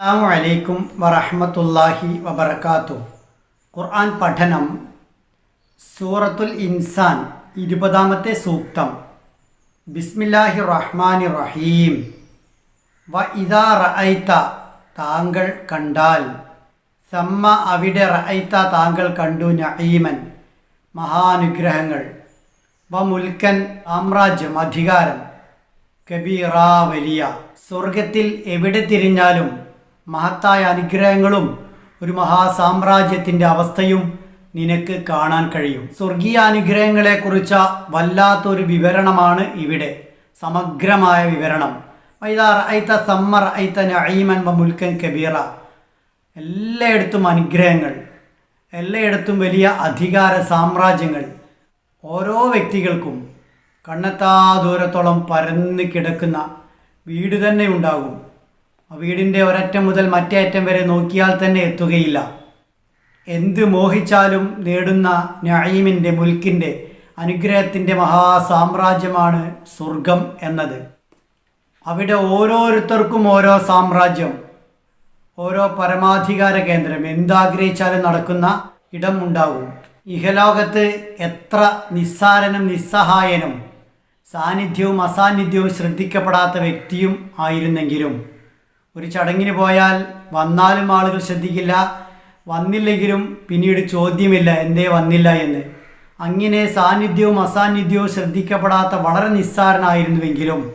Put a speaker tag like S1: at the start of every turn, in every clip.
S1: അസ്സാം വറഹമത്തല്ലാഹി വബർക്കാത്തു ഖുർആൻ പഠനം സൂറത്തുൽ ഇൻസാൻ ഇരുപതാമത്തെ സൂക്തം. ബിസ്മില്ലാഹി റഹ്മാൻ റഹീം വ ഇതാ റഅയ്ത താങ്കൾ കണ്ടാൽ. സമ്മ അവിടെ റഅയ്ത താങ്കൾ കണ്ടു നഹീമൻ മഹാനുഗ്രഹങ്ങൾ. വ മുൽക്കൻ സാമ്രാജ്യം അധികാരം. കബീറ വലിയ. സ്വർഗത്തിൽ എവിടെ തിരിഞ്ഞാലും മഹത്തായ അനുഗ്രഹങ്ങളും ഒരു മഹാസാമ്രാജ്യത്തിന്റെ അവസ്ഥയും നിനക്ക് കാണാൻ കഴിയും. സ്വർഗീയ അനുഗ്രഹങ്ങളെക്കുറിച്ച വല്ലാത്തൊരു വിവരണമാണ് ഇവിടെ. സമഗ്രമായ വിവരണം. വൈദാർ ഐത്ത സമ്മർ ഐത്ത നഈമൻ മുൽക്കൻ കബീറ. എല്ലായിടത്തും അനുഗ്രഹങ്ങൾ. എല്ലായിടത്തും വലിയ അധികാര സാമ്രാജ്യങ്ങൾ. ഓരോ വ്യക്തികൾക്കും കണ്ണെത്താ ദൂരത്തോളം പരന്ന് കിടക്കുന്ന വീട് തന്നെ ഉണ്ടാകും. വീടിന്റെ ഒരറ്റം മുതൽ മറ്റേ അറ്റം വരെ നോക്കിയാൽ തന്നെ എത്തുകയില്ല. എന്ത് മോഹിച്ചാലും നേടുന്ന നഈമിന്റെ മുൽക്കിന്റെ അനുഗ്രഹത്തിന്റെ മഹാസാമ്രാജ്യമാണ് സ്വർഗം എന്നത്. അവിടെ ഓരോരുത്തർക്കും ഓരോ സാമ്രാജ്യം ഓരോ പരമാധികാര കേന്ദ്രം. എന്താഗ്രഹിച്ചാലും നടക്കുന്ന ഇടം ഉണ്ടാവും. ഇഹലോകത്ത് എത്ര നിസ്സാരനും നിസ്സഹായനും സാന്നിധ്യവും അസാന്നിധ്യവും ശ്രദ്ധിക്കപ്പെടാത്ത വ്യക്തിയും ആയിരുന്നെങ്കിലും ഒരു ചടങ്ങിന് പോയാൽ വന്നാലും ആളുകൾ ശ്രദ്ധിക്കില്ല. വന്നില്ലെങ്കിലും പിന്നീട് ചോദ്യമില്ല എന്തേ വന്നില്ല എന്ന്. അങ്ങനെ സാന്നിധ്യവും അസാന്നിധ്യവും ശ്രദ്ധിക്കപ്പെടാത്ത വളരെ നിസ്സാരനായിരുന്നുവെങ്കിലും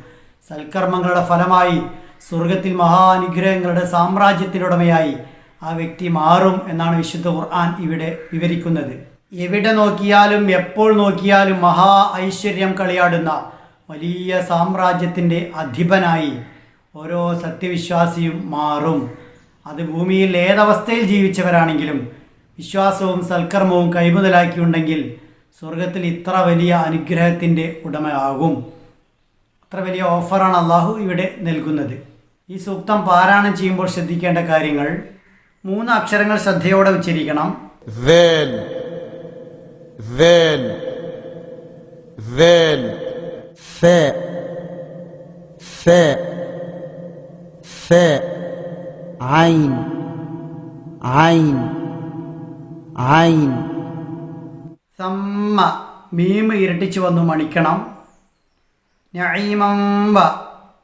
S1: സൽക്കർമ്മങ്ങളുടെ ഫലമായി സ്വർഗത്തിൽ മഹാനുഗ്രഹങ്ങളുടെ സാമ്രാജ്യത്തിനുടമയായി ആ വ്യക്തി മാറും എന്നാണ് വിശുദ്ധ ഖുർആൻ ഇവിടെ വിവരിക്കുന്നത്. എവിടെ നോക്കിയാലും എപ്പോൾ നോക്കിയാലും മഹാ ഐശ്വര്യം കളിയാടുന്ന വലിയ സാമ്രാജ്യത്തിന്റെ അധിപനായി ഓരോ സത്യവിശ്വാസിയും മാറും അത് ഭൂമിയിൽ ഏതവസ്ഥയിൽ ജീവിച്ചവരാണെങ്കിലും വിശ്വാസവും സൽക്കർമ്മവും കൈമുതലാക്കിയുണ്ടെങ്കിൽ സ്വർഗത്തിൽ ഇത്ര വലിയ അനുഗ്രഹത്തിൻ്റെ ഉടമയാകും അത്ര വലിയ ഓഫറാണ് അള്ളാഹു ഇവിടെ നൽകുന്നത് ഈ സൂക്തം പാരായണം ചെയ്യുമ്പോൾ ശ്രദ്ധിക്കേണ്ട കാര്യങ്ങൾ മൂന്ന് അക്ഷരങ്ങൾ ശ്രദ്ധയോടെ ഉച്ചരിക്കണം
S2: ذال ذال ذال ثاء ثاء ثاء عين عين عين
S1: സമ്മ മീമ് ഇരട്ടിച്ച് വന്നു മണിക്കണം നഈമംബ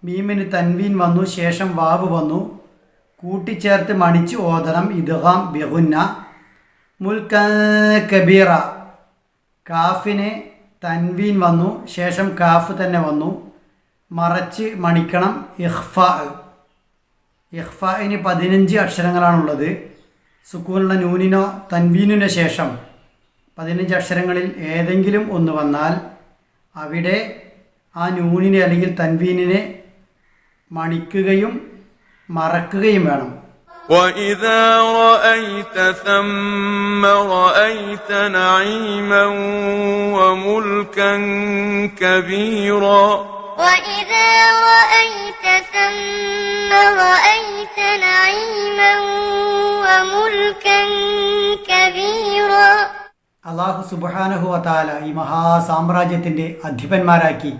S1: മീമിന് തൻവീൻ വന്നു ശേഷം വാവ് വന്നു കൂട്ടിച്ചേർത്ത് മണിച്ച് ഓതണം ഇദ്ഹാം ബെഹുന്ന മുൽക്ക കബീറ കാഫിന് തൻവീൻ വന്നു ശേഷം കാഫ് തന്നെ വന്നു മറച്ച് മണിക്കണം ഇഹ്ഫ ഇഹ്ഫിന് പതിനഞ്ച് അക്ഷരങ്ങളാണുള്ളത് സുക്കൂനുള്ള നൂനിനോ തൻവീനിനോ ശേഷം പതിനഞ്ച് അക്ഷരങ്ങളിൽ ഏതെങ്കിലും ഒന്ന് വന്നാൽ അവിടെ ആ നൂനിനെ അല്ലെങ്കിൽ തൻവീനിനെ മണിക്കുകയും മറക്കുകയും വേണം
S3: وإذا رأيت ثم رأيت نعيما وملكا كبيرا
S4: وإذا رأيت ثم رأيت نعيما وملكا كبيرا
S1: അള്ളാഹു സുബാനഹു വതാല ഈ മഹാസാമ്രാജ്യത്തിൻ്റെ അധിപന്മാരാക്കി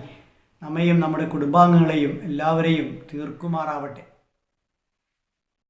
S1: നമ്മയും നമ്മുടെ കുടുംബാംഗങ്ങളെയും എല്ലാവരെയും തീർക്കുമാറാവട്ടെ